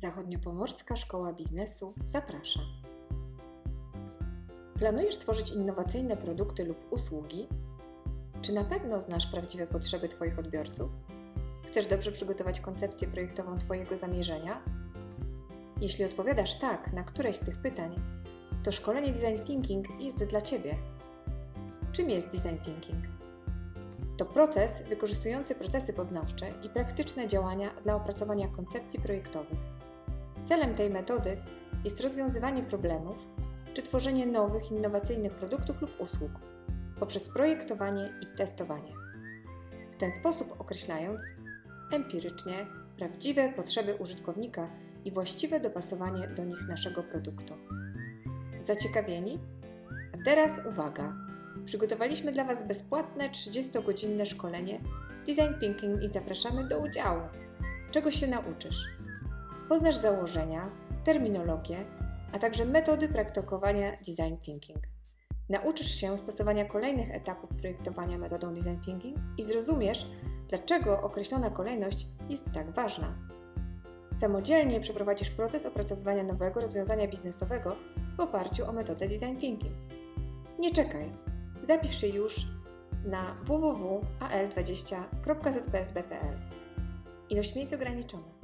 Zachodniopomorska Szkoła Biznesu zaprasza. Planujesz tworzyć innowacyjne produkty lub usługi? Czy na pewno znasz prawdziwe potrzeby Twoich odbiorców? Chcesz dobrze przygotować koncepcję projektową Twojego zamierzenia? Jeśli odpowiadasz tak na któreś z tych pytań, to szkolenie Design Thinking jest dla Ciebie. Czym jest Design Thinking? To proces wykorzystujący procesy poznawcze i praktyczne działania dla opracowania koncepcji projektowych. Celem tej metody jest rozwiązywanie problemów czy tworzenie nowych, innowacyjnych produktów lub usług poprzez projektowanie i testowanie. W ten sposób określając empirycznie prawdziwe potrzeby użytkownika i właściwe dopasowanie do nich naszego produktu. Zaciekawieni? A teraz uwaga! Przygotowaliśmy dla Was bezpłatne 30-godzinne szkolenie Design Thinking i zapraszamy do udziału. Czego się nauczysz? Poznasz założenia, terminologię, a także metody praktykowania Design Thinking. Nauczysz się stosowania kolejnych etapów projektowania metodą Design Thinking i zrozumiesz, dlaczego określona kolejność jest tak ważna. Samodzielnie przeprowadzisz proces opracowywania nowego rozwiązania biznesowego w oparciu o metodę Design Thinking. Nie czekaj, zapisz się już na www.al20.zpsb.pl. Ilość miejsc ograniczona.